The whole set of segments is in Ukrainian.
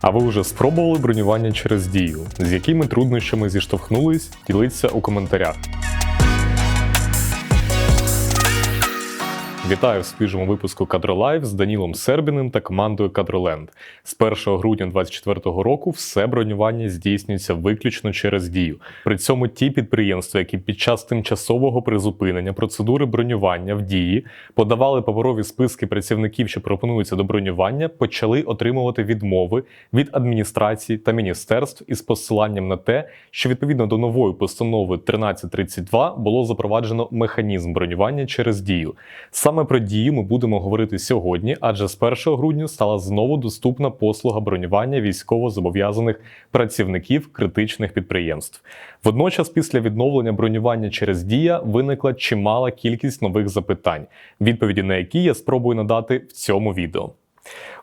А ви вже спробували бронювання через дію? З якими труднощами зіштовхнулись? Діліться у коментарях. Вітаю в свіжому випуску Кадролайв з Данілом Сербіним та командою Кадроленд. З 1 грудня 2024 року все бронювання здійснюється виключно через дію. При цьому ті підприємства, які під час тимчасового призупинення процедури бронювання в дії подавали паперові списки працівників, що пропонуються до бронювання, почали отримувати відмови від адміністрації та міністерств із посиланням на те, що відповідно до нової постанови 1332 було запроваджено механізм бронювання через дію. Саме про дії ми будемо говорити сьогодні, адже з 1 грудня стала знову доступна послуга бронювання військово-зобов'язаних працівників критичних підприємств. Водночас, після відновлення бронювання через дія виникла чимала кількість нових запитань, відповіді на які я спробую надати в цьому відео.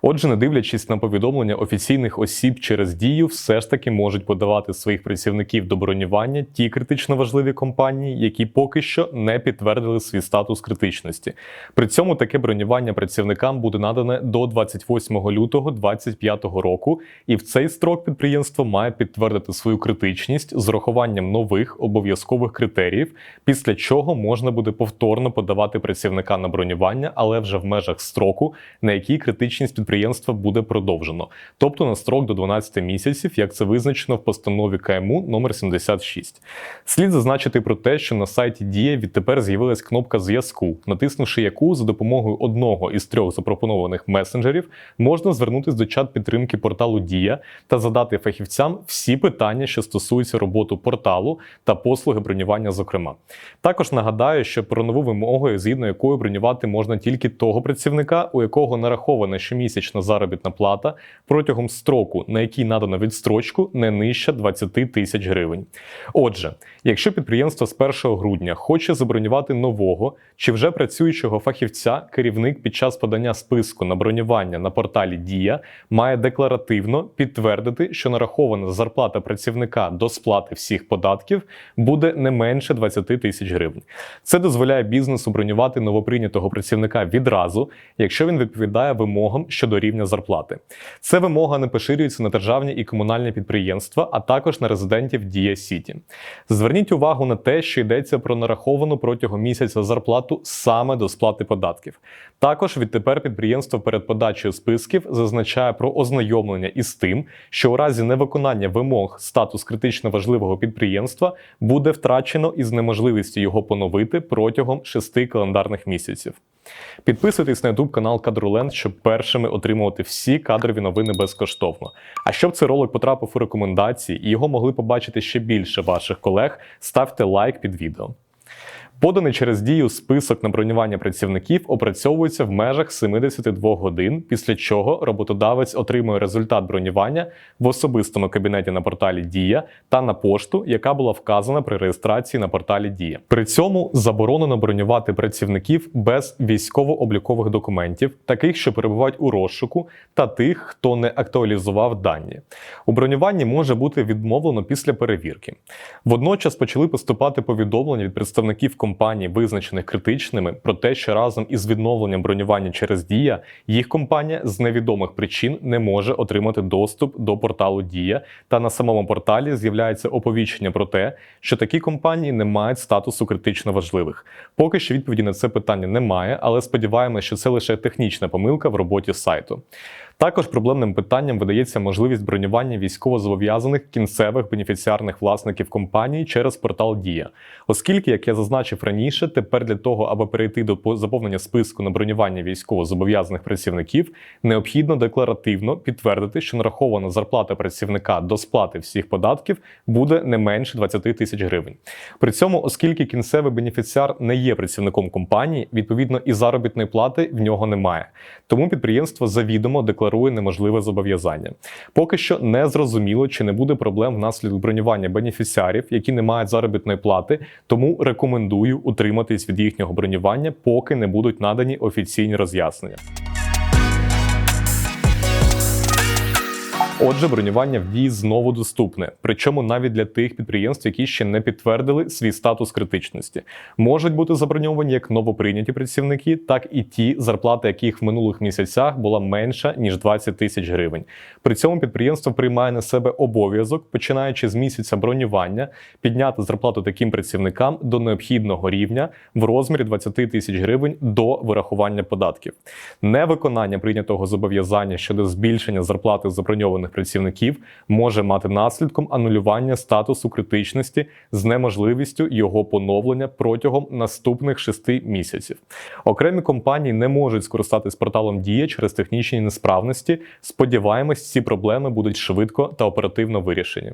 Отже, не дивлячись на повідомлення офіційних осіб через дію, все ж таки можуть подавати своїх працівників до бронювання ті критично важливі компанії, які поки що не підтвердили свій статус критичності. При цьому таке бронювання працівникам буде надане до 28 лютого 2025 року, і в цей строк підприємство має підтвердити свою критичність з урахуванням нових обов'язкових критеріїв, після чого можна буде повторно подавати працівника на бронювання, але вже в межах строку, на який критичність підприємства буде продовжено, тобто на строк до 12 місяців, як це визначено в постанові КМУ номер 76. Слід зазначити про те, що на сайті Дія відтепер з'явилась кнопка зв'язку, натиснувши яку за допомогою одного із трьох запропонованих месенджерів можна звернутися до чат підтримки порталу Дія та задати фахівцям всі питання, що стосуються роботи порталу та послуги бронювання. Зокрема, також нагадаю, що про нову вимогу, згідно якою бронювати можна тільки того працівника, у якого нарахована щомісячна заробітна плата протягом строку, на який надано відстрочку, не нижче 20 тисяч гривень. Отже, якщо підприємство з 1 грудня хоче забронювати нового чи вже працюючого фахівця, керівник під час подання списку на бронювання на порталі Дія має декларативно підтвердити, що нарахована зарплата працівника до сплати всіх податків буде не менше 20 тисяч гривень. Це дозволяє бізнесу бронювати новоприйнятого працівника відразу, якщо він відповідає вимогам щодо рівня зарплати. Це вимога не поширюється на державні і комунальні підприємства, а також на резидентів Дія Сіті. Зверніть увагу на те, що йдеться про нараховану протягом місяця зарплату саме до сплати податків. Також відтепер підприємство перед подачею списків зазначає про ознайомлення із тим, що у разі невиконання вимог статус критично важливого підприємства буде втрачено із неможливістю його поновити протягом шести календарних місяців. Підписуйтесь на YouTube канал Кадроленд, щоб першими отримувати всі кадрові новини безкоштовно. А щоб цей ролик потрапив у рекомендації і його могли побачити ще більше ваших колег, ставте лайк під відео. Поданий через дію список на бронювання працівників опрацьовується в межах 72 годин, після чого роботодавець отримує результат бронювання в особистому кабінеті на порталі Дія та на пошту, яка була вказана при реєстрації на порталі Дія. При цьому заборонено бронювати працівників без військово-облікових документів, таких, що перебувають у розшуку, та тих, хто не актуалізував дані. У бронюванні може бути відмовлено після перевірки. Водночас почали поступати повідомлення від представників компаній, визначених критичними, про те, що разом із відновленням бронювання через Дія їх компанія з невідомих причин не може отримати доступ до порталу Дія, та на самому порталі з'являється оповіщення про те, що такі компанії не мають статусу критично важливих. Поки що відповіді на це питання немає, але сподіваємося, що це лише технічна помилка в роботі сайту. Також проблемним питанням видається можливість бронювання військовозобов'язаних кінцевих бенефіціарних власників компанії через портал Дія, оскільки, як я зазначив раніше, тепер для того, аби перейти до заповнення списку на бронювання військовозобов'язаних працівників, необхідно декларативно підтвердити, що нарахована зарплата працівника до сплати всіх податків буде не менше 20 тисяч гривень. При цьому, оскільки кінцевий бенефіціар не є працівником компанії, відповідно і заробітної плати в нього немає. Тому підприємство завідомо декларує декларує неможливе зобов'язання. Поки що не зрозуміло, чи не буде проблем внаслідок бронювання бенефіціарів, які не мають заробітної плати, тому рекомендую утриматись від їхнього бронювання, поки не будуть надані офіційні роз'яснення. Отже, бронювання в знову доступне, причому навіть для тих підприємств, які ще не підтвердили свій статус критичності, можуть бути заброньовані як новоприйняті працівники, так і ті, зарплата яких в минулих місяцях була менша ніж 20 тисяч гривень. При цьому підприємство приймає на себе обов'язок, починаючи з місяця бронювання, підняти зарплату таким працівникам до необхідного рівня в розмірі 20 тисяч гривень до вирахування податків. Невиконання прийнятого зобов'язання щодо збільшення зарплати заброньованих працівників може мати наслідком анулювання статусу критичності з неможливістю його поновлення протягом наступних шести місяців. Окремі компанії не можуть скористатись порталом Дія через технічні несправності. Сподіваємось, ці проблеми будуть швидко та оперативно вирішені.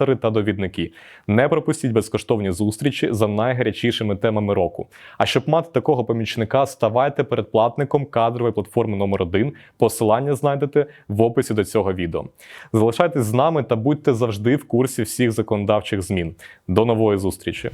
та довідники. Не пропустіть безкоштовні зустрічі за найгарячішими темами року. А щоб мати такого помічника, ставайте передплатником кадрової платформи номер 1 Посилання знайдете в описі до цього відео. Залишайтесь з нами та будьте завжди в курсі всіх законодавчих змін. До нової зустрічі!